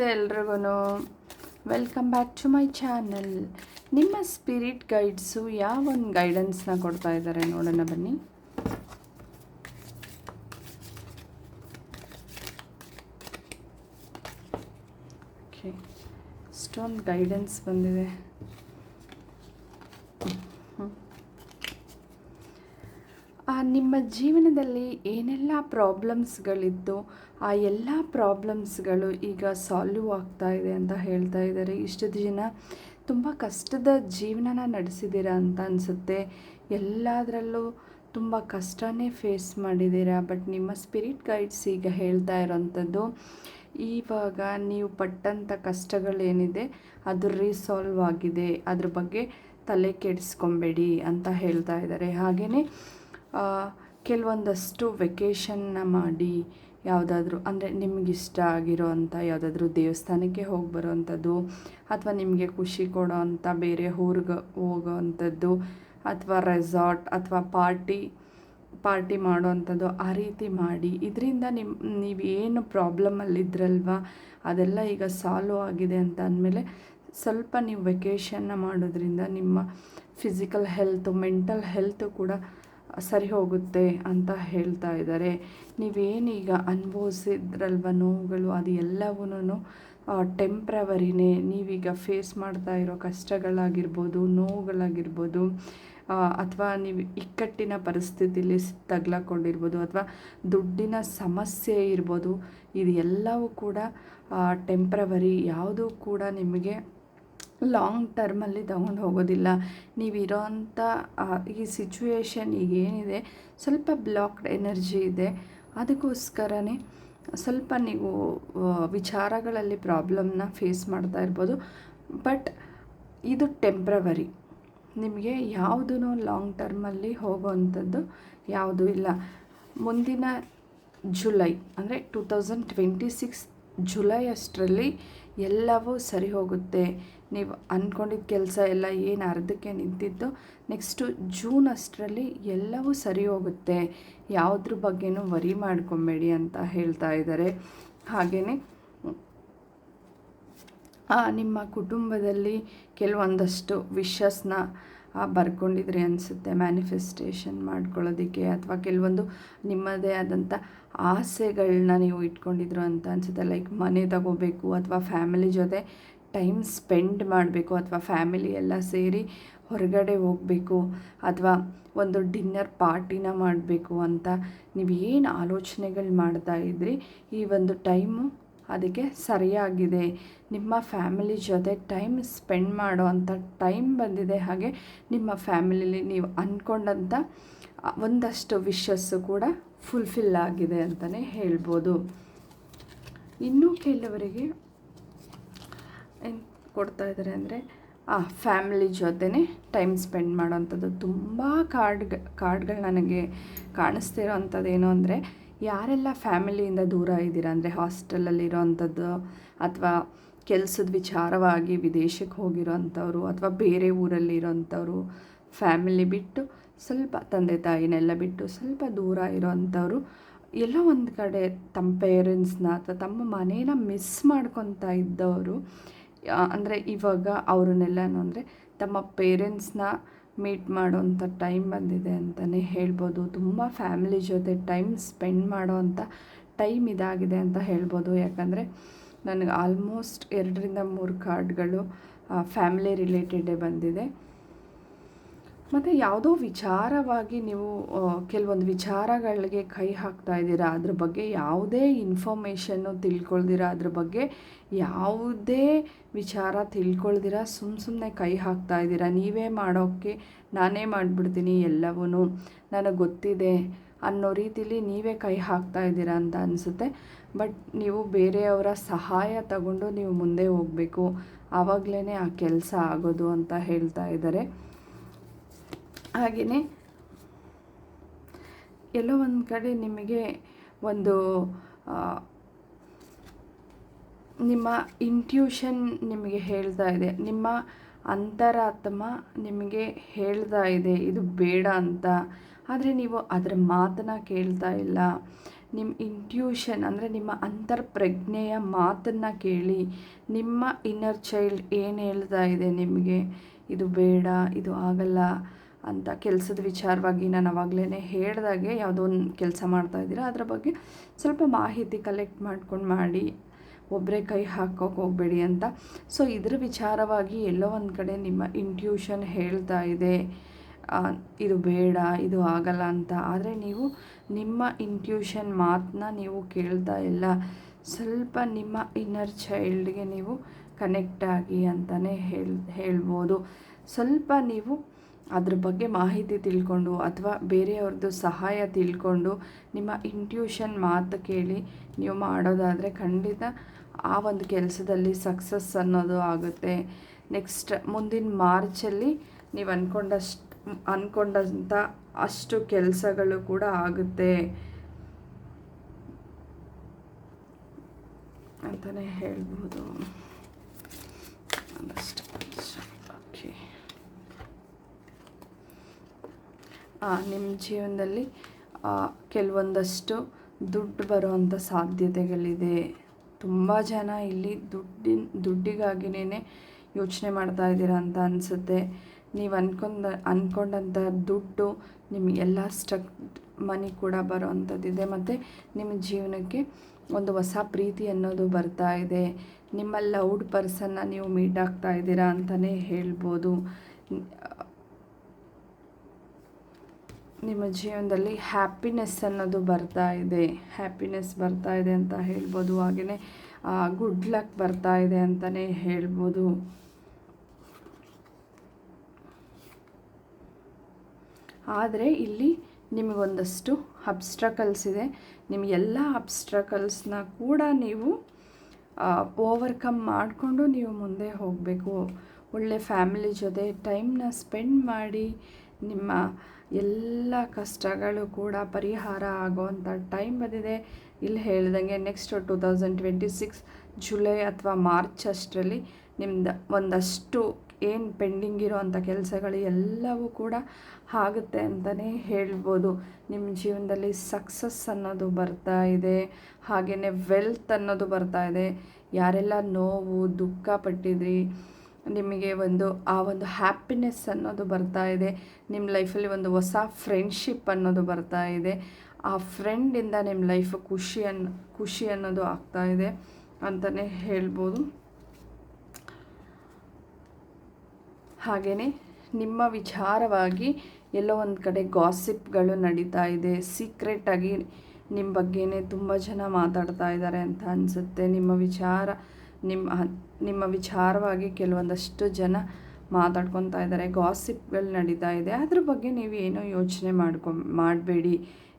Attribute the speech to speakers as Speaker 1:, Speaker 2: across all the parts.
Speaker 1: ಎಲ್ರಿಗೂ welcome back to my channel ನಿಮ್ಮ spirit guides ಯಾವ ಒಂದು ಗೈಡೆನ್ಸ್ನ ಕೊಡ್ತಾ ಇದ್ದಾರೆ ನೋಡೋಣ ಬನ್ನಿ. ಓಕೆ ಇಷ್ಟೊಂದು ಗೈಡೆನ್ಸ್ ಬಂದಿದೆ. ನಿಮ್ಮ ಜೀವನದಲ್ಲಿ ಏನೆಲ್ಲ ಪ್ರಾಬ್ಲಮ್ಸ್ಗಳಿತ್ತು ಆ ಎಲ್ಲ ಪ್ರಾಬ್ಲಮ್ಸ್ಗಳು ಈಗ ಸಾಲ್ವ್ ಆಗ್ತಾ ಇದೆ ಅಂತ ಹೇಳ್ತಾ ಇದ್ದಾರೆ. ಇಷ್ಟು ದಿನ ತುಂಬ ಕಷ್ಟದ ಜೀವನನ ನಡೆಸಿದ್ದೀರಾ ಅಂತ ಅನಿಸುತ್ತೆ. ಎಲ್ಲದರಲ್ಲೂ ತುಂಬ ಕಷ್ಟನೇ ಫೇಸ್ ಮಾಡಿದ್ದೀರಾ ಬಟ್ ನಿಮ್ಮ ಸ್ಪಿರಿಟ್ ಗೈಡ್ಸ್ ಈಗ ಹೇಳ್ತಾ ಇರೋವಂಥದ್ದು ಇವಾಗ ನೀವು ಪಟ್ಟಂಥ ಕಷ್ಟಗಳೇನಿದೆ, ಅದು ರೀಸಾಲ್ವ್ ಆಗಿದೆ. ಅದ್ರ ಬಗ್ಗೆ ತಲೆ ಕೆಡಿಸ್ಕೊಬೇಡಿ ಅಂತ ಹೇಳ್ತಾ ಇದ್ದಾರೆ. ಹಾಗೆಯೇ ಕೆಲವೊಂದಷ್ಟು ವೆಕೇಷನ್ನ ಮಾಡಿ ಯಾವುದಾದ್ರೂ, ಅಂದರೆ ನಿಮಗಿಷ್ಟ ಆಗಿರೋ ಅಂಥ ಯಾವುದಾದ್ರೂ ದೇವಸ್ಥಾನಕ್ಕೆ ಹೋಗಿ ಬರೋವಂಥದ್ದು ಅಥವಾ ನಿಮಗೆ ಖುಷಿ ಕೊಡೋ ಅಂಥ ಬೇರೆ ಊರಿಗೆ ಹೋಗೋ ಅಂಥದ್ದು, ಅಥವಾ ರೆಸಾರ್ಟ್ ಅಥವಾ ಪಾರ್ಟಿ ಪಾರ್ಟಿ ಮಾಡೋವಂಥದ್ದು ಆ ರೀತಿ ಮಾಡಿ. ಇದರಿಂದ ನಿಮ್ಮ ನೀವು ಏನು ಪ್ರಾಬ್ಲಮಲ್ಲಿದ್ರಲ್ವ ಅದೆಲ್ಲ ಈಗ ಸಾಲ್ವ್ ಆಗಿದೆ ಅಂತ ಅಂದಮೇಲೆ ಸ್ವಲ್ಪ ನೀವು ವೆಕೇಷನ್ನ ಮಾಡೋದ್ರಿಂದ ನಿಮ್ಮ ಫಿಸಿಕಲ್ ಹೆಲ್ತು ಮೆಂಟಲ್ ಹೆಲ್ತು ಕೂಡ ಸರಿ ಹೋಗುತ್ತೆ ಅಂತ ಹೇಳ್ತಾ ಇದ್ದಾರೆ. ನೀವೇನೀಗ ಅನುಭವಿಸಿದ್ರಲ್ವ ನೋವುಗಳು? ಅದು ಎಲ್ಲವೂ ಟೆಂಪ್ರವರಿನೇ ನೀವೀಗ ಫೇಸ್ ಮಾಡ್ತಾ ಇರೋ ಕಷ್ಟಗಳಾಗಿರ್ಬೋದು, ನೋವುಗಳಾಗಿರ್ಬೋದು ಅಥವಾ ನೀವು ಇಕ್ಕಟ್ಟಿನ ಪರಿಸ್ಥಿತಿಲಿ ತಗ್ಲಾಕೊಂಡಿರ್ಬೋದು, ಅಥವಾ ದುಡ್ಡಿನ ಸಮಸ್ಯೆ ಇರ್ಬೋದು, ಇದು ಕೂಡ ಟೆಂಪ್ರವರಿ ಯಾವುದೂ ಕೂಡ ನಿಮಗೆ ಲಾಂಗ್ ಟರ್ಮಲ್ಲಿ ತಗೊಂಡು ಹೋಗೋದಿಲ್ಲ. ನೀವಿರೋ ಅಂಥ ಈ ಈಗ ಏನಿದೆ, ಸ್ವಲ್ಪ ಬ್ಲಾಕ್ಡ್ ಎನರ್ಜಿ ಇದೆ. ಅದಕ್ಕೋಸ್ಕರನೇ ಸ್ವಲ್ಪ ನೀವು ವಿಚಾರಗಳಲ್ಲಿ ಪ್ರಾಬ್ಲಮ್ನ ಫೇಸ್ ಮಾಡ್ತಾ ಇರ್ಬೋದು. ಬಟ್ ಇದು ಟೆಂಪ್ರವರಿ ನಿಮಗೆ ಯಾವುದೂ ಲಾಂಗ್ ಟರ್ಮಲ್ಲಿ ಹೋಗೋವಂಥದ್ದು ಯಾವುದೂ ಇಲ್ಲ. ಮುಂದಿನ ಜುಲೈ ಅಂದರೆ two thousand twenty six July ಅಷ್ಟರಲ್ಲಿ ಎಲ್ಲವೂ ಸರಿ ಹೋಗುತ್ತೆ. ನೀವು ಅಂದ್ಕೊಂಡಿದ್ದ ಕೆಲಸ ಎಲ್ಲ ಏನು ಅರ್ಧಕ್ಕೆ ನಿಂತಿದ್ದು, ನೆಕ್ಸ್ಟು ಜೂನ್ ಅಷ್ಟರಲ್ಲಿ ಎಲ್ಲವೂ ಸರಿ ಹೋಗುತ್ತೆ. ಯಾವುದ್ರ ಬಗ್ಗೆನೂ ವರಿ ಮಾಡ್ಕೊಬೇಡಿ ಅಂತ ಹೇಳ್ತಾ ಇದ್ದಾರೆ ಹಾಗೆಯೇ ನಿಮ್ಮ ಕುಟುಂಬದಲ್ಲಿ ಕೆಲವೊಂದಷ್ಟು ವಿಶಸ್ನ ಬರ್ಕೊಂಡಿದ್ರಿ ಅನಿಸುತ್ತೆ ಮ್ಯಾನಿಫೆಸ್ಟೇಷನ್ ಮಾಡ್ಕೊಳ್ಳೋದಕ್ಕೆ ಅಥವಾ ಕೆಲವೊಂದು ನಿಮ್ಮದೇ ಆದಂಥ ಆಸೆಗಳನ್ನ ನೀವು ಇಟ್ಕೊಂಡಿದ್ರು ಅಂತ ಅನಿಸುತ್ತೆ. ಲೈಕ್ ಮನೆ ತಗೋಬೇಕು ಅಥವಾ ಫ್ಯಾಮಿಲಿ ಜೊತೆ ಟೈಮ್ ಸ್ಪೆಂಡ್ ಮಾಡಬೇಕು ಅಥವಾ ಫ್ಯಾಮಿಲಿ ಎಲ್ಲ ಸೇರಿ ಹೊರಗಡೆ ಹೋಗಬೇಕು ಅಥವಾ ಒಂದು ಡಿನ್ನರ್ ಪಾರ್ಟಿನ ಮಾಡಬೇಕು ಅಂತ ನೀವು ಏನು ಆಲೋಚನೆಗಳು ಮಾಡ್ತಾ ಇದ್ರಿ? ಈ ಒಂದು ಟೈಮು ಅದಕ್ಕೆ ಸರಿಯಾಗಿದೆ. ನಿಮ್ಮ ಫ್ಯಾಮಿಲಿ ಜೊತೆ ಟೈಮ್ ಸ್ಪೆಂಡ್ ಮಾಡೋ ಅಂಥ ಟೈಮ್ ಬಂದಿದೆ ಹಾಗೆ ನಿಮ್ಮ ಫ್ಯಾಮಿಲಿಲಿ ನೀವು ಅಂದ್ಕೊಂಡಂಥ ಒಂದಷ್ಟು ವಿಶಸ್ಸು ಕೂಡ ಫುಲ್ಫಿಲ್ ಆಗಿದೆ ಅಂತಲೇ ಹೇಳ್ಬೋದು. ಇನ್ನೂ ಕೆಲವರಿಗೆ ಏನು ಕೊಡ್ತಾ ಇದ್ದಾರೆ ಅಂದರೆ, ಆ ಫ್ಯಾಮಿಲಿ ಜೊತೆನೇ ಟೈಮ್ ಸ್ಪೆಂಡ್ ಮಾಡೋವಂಥದ್ದು ತುಂಬ ಕಾರ್ಡ್ ಕಾರ್ಡ್ಗಳು ನನಗೆ ಕಾಣಿಸ್ತಿರೋ ಅಂಥದ್ದು ಏನು ಅಂದರೆ ಯಾರೆಲ್ಲ ಫ್ಯಾಮಿಲಿಯಿಂದ ದೂರ ಇದ್ದೀರಾ? ಅಂದರೆ ಹಾಸ್ಟೆಲಲ್ಲಿರೋ ಅಂಥದ್ದು ಅಥವಾ ಕೆಲಸದ ವಿಚಾರವಾಗಿ ವಿದೇಶಕ್ಕೆ ಹೋಗಿರೋ ಅಂಥವ್ರು ಅಥವಾ ಬೇರೆ ಊರಲ್ಲಿ ಫ್ಯಾಮಿಲಿ ಬಿಟ್ಟು ಸ್ವಲ್ಪ ತಂದೆ ತಾಯಿನೆಲ್ಲ ಬಿಟ್ಟು ಸ್ವಲ್ಪ ದೂರ ಇರೋ ಅಂಥವ್ರು ಎಲ್ಲೋ ಒಂದು ಕಡೆ ತಮ್ಮ ಪೇರೆಂಟ್ಸ್ನ ಅಥವಾ ತಮ್ಮ ಮನೇನ ಮಿಸ್ ಮಾಡ್ಕೊತಾ ಇದ್ದವರು ಅಂದರೆ ಇವಾಗ ಅವ್ರನ್ನೆಲ್ಲನೂ ಅಂದರೆ ತಮ್ಮ ಪೇರೆಂಟ್ಸ್ನ ಮೀಟ್ ಮಾಡೋವಂಥ ಟೈಮ್ ಬಂದಿದೆ ಅಂತಲೇ ಹೇಳ್ಬೋದು. ತುಂಬ ಫ್ಯಾಮಿಲಿ ಜೊತೆ ಟೈಮ್ ಸ್ಪೆಂಡ್ ಮಾಡೋವಂಥ ಟೈಮ್ ಇದಾಗಿದೆ ಅಂತ ಹೇಳ್ಬೋದು. ಯಾಕಂದರೆ ನನಗೆ ಆಲ್ಮೋಸ್ಟ್ ಎರಡರಿಂದ ಮೂರು ಕಾರ್ಡ್ಗಳು ಫ್ಯಾಮಿಲಿ ರಿಲೇಟೆಡೇ ಬಂದಿದೆ. ಮತ್ತು ಯಾವುದೋ ವಿಚಾರವಾಗಿ ನೀವು ಕೆಲವೊಂದು ವಿಚಾರಗಳಿಗೆ ಕೈ ಹಾಕ್ತಾ ಇದ್ದೀರಾ? ಅದ್ರ ಬಗ್ಗೆ ಯಾವುದೇ ಇನ್ಫಾರ್ಮೇಷನ್ನು ತಿಳ್ಕೊಳ್ದಿರ? ಅದ್ರ ಬಗ್ಗೆ ಯಾವುದೇ ವಿಚಾರ ತಿಳ್ಕೊಳ್ದಿರ? ಸುಮ್ಮ ಸುಮ್ಮನೆ ಕೈ ಹಾಕ್ತಾ ಇದ್ದೀರಾ? ನೀವೇ ಮಾಡೋಕ್ಕೆ ನಾನೇ ಮಾಡಿಬಿಡ್ತೀನಿ ಎಲ್ಲವೂ ನನಗೆ ಗೊತ್ತಿದೆ ಅನ್ನೋ ರೀತಿಲಿ ನೀವೇ ಕೈ ಹಾಕ್ತಾ ಇದ್ದೀರಾ ಅಂತ ಅನಿಸುತ್ತೆ. ಬಟ್ ನೀವು ಬೇರೆಯವರ ಸಹಾಯ ತಗೊಂಡು ನೀವು ಮುಂದೆ ಹೋಗಬೇಕು. ಆವಾಗಲೇ ಆ ಕೆಲಸ ಆಗೋದು ಅಂತ ಹೇಳ್ತಾ ಇದ್ದಾರೆ. ಹಾಗೆಯೇ ಎಲ್ಲೋ ಒಂದು ಕಡೆ ನಿಮಗೆ ಒಂದು ನಿಮ್ಮ ಇಂಟ್ಯೂಷನ್ ನಿಮಗೆ ಹೇಳ್ತಾ ಇದೆ. ನಿಮ್ಮ ಅಂತರಾತ್ಮ ನಿಮಗೆ ಹೇಳ್ತಾ ಇದೆ. ಇದು ಬೇಡ ಅಂತ. ಆದರೆ ನೀವು ಅದರ ಮಾತನ್ನ ಕೇಳ್ತಾ ಇಲ್ಲ. ನಿಮ್ಮ ಇಂಟ್ಯೂಷನ್ ಅಂದರೆ ನಿಮ್ಮ ಅಂತರ್ಪ್ರಜ್ಞೆಯ ಮಾತನ್ನು ಕೇಳಿ ನಿಮ್ಮ ಇನ್ನರ್ ಚೈಲ್ಡ್ ಏನು ಹೇಳ್ತಾ ಇದೆ ನಿಮಗೆ? ಇದು ಬೇಡ, ಇದು ಆಗಲ್ಲ. ಅಂತ ಕೆಲಸದ ವಿಚಾರವಾಗಿ ನಾನು ಅವಾಗಲೇ ಹೇಳ್ದಾಗೆ ಯಾವುದೋ ಒಂದು ಕೆಲಸ ಮಾಡ್ತಾಯಿದ್ದೀರಾ ಅದರ ಬಗ್ಗೆ ಸ್ವಲ್ಪ ಮಾಹಿತಿ ಕಲೆಕ್ಟ್ ಮಾಡ್ಕೊಂಡು ಮಾಡಿ ಒಬ್ಬರೇ ಕೈ ಹಾಕೋಕೆ ಹೋಗಬೇಡಿ ಅಂತ. ಸೊ ಇದರ ವಿಚಾರವಾಗಿ ಎಲ್ಲೋ ಒಂದು ಕಡೆ ನಿಮ್ಮ ಇಂಟ್ಯೂಷನ್ ಹೇಳ್ತಾ ಇದೆ ಇದು ಬೇಡ, ಇದು ಆಗಲ್ಲ ಅಂತ. ಆದರೆ ನೀವು ನಿಮ್ಮ ಇಂಟ್ಯೂಷನ್ ಮಾತನ್ನ ನೀವು ಕೇಳ್ತಾ ಇಲ್ಲ. ಸ್ವಲ್ಪ ನಿಮ್ಮ ಇನ್ನರ್ ಚೈಲ್ಡ್ಗೆ ನೀವು ಕನೆಕ್ಟ್ ಆಗಿ ಅಂತಲೇ ಹೇಳ್, ಹೇಳ್ಬೋದು. ಸ್ವಲ್ಪ ನೀವು ಅದ್ರ ಬಗ್ಗೆ ಮಾಹಿತಿ ತಿಳ್ಕೊಂಡು ಅಥವಾ ಬೇರೆಯವ್ರದ್ದು ಸಹಾಯ ತಿಳ್ಕೊಂಡು ನಿಮ್ಮ ಇಂಟ್ಯೂಷನ್ ಮಾತು ಕೇಳಿ ನೀವು ಮಾಡೋದಾದರೆ ಖಂಡಿತ ಆ ಒಂದು ಕೆಲಸದಲ್ಲಿ ಸಕ್ಸಸ್ ಅನ್ನೋದು ಆಗುತ್ತೆ. ನೆಕ್ಸ್ಟ್ ಮುಂದಿನ ಮಾರ್ಚಲ್ಲಿ ನೀವು ಅಂದ್ಕೊಂಡಷ್ಟು ಅಂದ್ಕೊಂಡಂಥ ಅಷ್ಟು ಕೆಲಸಗಳು ಕೂಡ ಆಗುತ್ತೆ. ಅಂತಲೇ ಹೇಳ್ಬೋದು ಓಕೆ ನಿಮ್ಮ ಜೀವನದಲ್ಲಿ ಕೆಲವೊಂದಷ್ಟು ದುಡ್ಡು ಬರುವಂಥ ಸಾಧ್ಯತೆಗಳಿದೆ. ತುಂಬ ಜನ ಇಲ್ಲಿ ದುಡ್ಡಿನ ದುಡ್ಡಿಗಾಗಿನೇ ಯೋಚನೆ ಮಾಡ್ತಾ ಇದ್ದೀರಾ ಅಂತ ಅನಿಸುತ್ತೆ. ನೀವು ಅನ್ಕೊಂಡ ಅಂದ್ಕೊಂಡಂಥ ದುಡ್ಡು ನಿಮಗೆಲ್ಲ ಸ್ಟಕ್ ಮನಿ ಕೂಡ ಬರೋ ಅಂಥದ್ದಿದೆ ಮತ್ತು ನಿಮ್ಮ ಜೀವನಕ್ಕೆ ಒಂದು ಹೊಸ ಪ್ರೀತಿ ಅನ್ನೋದು ಬರ್ತಾ ಇದೆ. ನಿಮ್ಮ ಲೌಡ್ ಪರ್ಸನ್ನ ನೀವು ಮೀಟ್ ಆಗ್ತಾ ಇದ್ದೀರಾ ಅಂತಲೇ ಹೇಳ್ಬೋದು. ನಿಮ್ಮ ಜೀವನದಲ್ಲಿ ಹ್ಯಾಪಿನೆಸ್ ಅನ್ನೋದು ಬರ್ತಾ ಇದೆ. ಹ್ಯಾಪಿನೆಸ್ ಬರ್ತಾ ಇದೆ ಅಂತ ಹೇಳ್ಬೋದು. ಹಾಗೆಯೇ ಗುಡ್ ಲಕ್ ಬರ್ತಾ ಇದೆ ಅಂತಲೇ ಹೇಳ್ಬೋದು. ಆದರೆ ಇಲ್ಲಿ ನಿಮಗೊಂದಷ್ಟು ಅಬ್ಸ್ಟ್ರಕಲ್ಸ್ ಇದೆ. ನಿಮಗೆಲ್ಲ ಅಬ್ಸ್ಟ್ರಕಲ್ಸ್ನ ಕೂಡ ನೀವು ಓವರ್ಕಮ್ ಮಾಡಿಕೊಂಡು ನೀವು ಮುಂದೆ ಹೋಗಬೇಕು. ಒಳ್ಳೆ ಫ್ಯಾಮಿಲಿ ಜೊತೆ ಟೈಮ್ನ ಸ್ಪೆಂಡ್ ಮಾಡಿ ನಿಮ್ಮ ಎಲ್ಲ ಕಷ್ಟಗಳು ಕೂಡ ಪರಿಹಾರ ಆಗೋವಂಥ ಟೈಮ್ ಬಂದಿದೆ. ಇಲ್ಲಿ ಹೇಳಿದಂಗೆ next two thousand twenty six July ಅಥವಾ ಮಾರ್ಚ್ ಅಷ್ಟರಲ್ಲಿ ನಿಮ್ದು ಒಂದಷ್ಟು ಏನು ಪೆಂಡಿಂಗ್ ಇರೋವಂಥ ಕೆಲಸಗಳು ಎಲ್ಲವೂ ಕೂಡ ಆಗುತ್ತೆ ಅಂತಲೇ ಹೇಳ್ಬೋದು. ನಿಮ್ಮ ಜೀವನದಲ್ಲಿ ಸಕ್ಸಸ್ ಅನ್ನೋದು ಬರ್ತಾ ಇದೆ. ಹಾಗೆಯೇ ವೆಲ್ತ್ ಅನ್ನೋದು ಬರ್ತಾ ಇದೆ. ಯಾರೆಲ್ಲ ನೋವು, ದುಃಖ ಪಟ್ಟಿದ್ರಿ ನಿಮಗೆ ಒಂದು, ಆ ಒಂದು ಹ್ಯಾಪಿನೆಸ್ ಅನ್ನೋದು ಬರ್ತಾ ಇದೆ. ನಿಮ್ಮ ಲೈಫಲ್ಲಿ ಒಂದು ಹೊಸ ಫ್ರೆಂಡ್ಶಿಪ್ ಅನ್ನೋದು ಬರ್ತಾ ಇದೆ. ಆ ಫ್ರೆಂಡಿಂದ ನಿಮ್ಮ ಲೈಫ್ ಖುಷಿ ಅನ್, ಖುಷಿ ಅನ್ನೋದು ಆಗ್ತಾ ಇದೆ ಅಂತಲೇ ಹೇಳ್ಬೋದು. ಹಾಗೆಯೇ ನಿಮ್ಮ ವಿಚಾರವಾಗಿ ಎಲ್ಲೋ ಒಂದು ಕಡೆ ಗಾಸಿಪ್ಗಳು ನಡೀತಾ ಇದೆ. ಸೀಕ್ರೆಟಾಗಿ ನಿಮ್ಮ ಬಗ್ಗೆನೇ ತುಂಬ ಜನ ಮಾತಾಡ್ತಾ ಇದ್ದಾರೆ ಅಂತ ಅನಿಸುತ್ತೆ. ನಿಮ್ಮ ವಿಚಾರ ನಿಮ್ಮ ನಿಮ್ಮ ವಿಚಾರವಾಗಿ ಕೆಲವೊಂದಷ್ಟು ಜನ ಮಾತಾಡ್ಕೊತಾ ಇದ್ದಾರೆ ಗಾಸಿಪ್ಗಳು ನಡೀತಾ ಇದೆ. ಅದ್ರ ಬಗ್ಗೆ ನೀವು ಏನೂ ಯೋಚನೆ ಮಾಡ್ಕೊ, ಮಾಡಬೇಡಿ.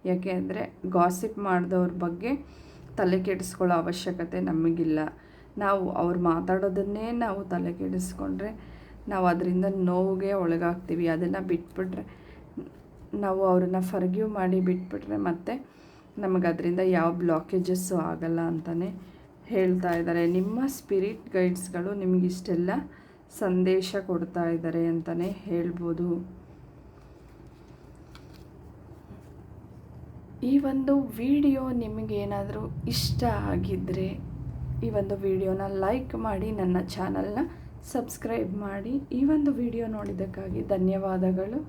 Speaker 1: ಯಾಕೆ ಅಂದರೆ ಗಾಸಿಪ್ ಮಾಡಿದವ್ರ ಬಗ್ಗೆ ತಲೆ ಕೆಡಿಸ್ಕೊಳ್ಳೋ ಅವಶ್ಯಕತೆ ನಮಗಿಲ್ಲ. ನಾವು ಅವ್ರು ಮಾತಾಡೋದನ್ನೇ ನಾವು ತಲೆ ಕೆಡಿಸ್ಕೊಂಡ್ರೆ ನಾವು ಅದರಿಂದ ನೋವಿಗೆ ಒಳಗಾಗ್ತೀವಿ. ಅದನ್ನು ಬಿಟ್ಬಿಟ್ರೆ, ನಾವು ಅವ್ರನ್ನ ಫರ್ಗ್ಯೂ ಮಾಡಿ ಬಿಟ್ಬಿಟ್ರೆ ಮತ್ತೆ ನಮಗೆ ಅದರಿಂದ ಯಾವ ಬ್ಲಾಕೇಜಸ್ಸು ಆಗಲ್ಲ ಅಂತಲೇ ಹೇಳ್ತಾ ಇದ್ದಾರೆ. ನಿಮ್ಮ ಸ್ಪಿರಿಟ್ ಗೈಡ್ಸ್ಗಳು ನಿಮಗಿಷ್ಟೆಲ್ಲ ಸಂದೇಶ ಕೊಡ್ತಾ ಇದ್ದಾರೆ ಅಂತಲೇ ಹೇಳ್ಬೋದು. ಈ ಒಂದು ವಿಡಿಯೋ ನಿಮಗೇನಾದರೂ ಇಷ್ಟ ಆಗಿದ್ದರೆ ಈ ಒಂದು ವಿಡಿಯೋನ ಲೈಕ್ ಮಾಡಿ, ನನ್ನ ಚಾನಲ್ನ ಸಬ್ಸ್ಕ್ರೈಬ್ ಮಾಡಿ. ಈ ಒಂದು ವಿಡಿಯೋ ನೋಡಿದ್ದಕ್ಕಾಗಿ ಧನ್ಯವಾದಗಳು.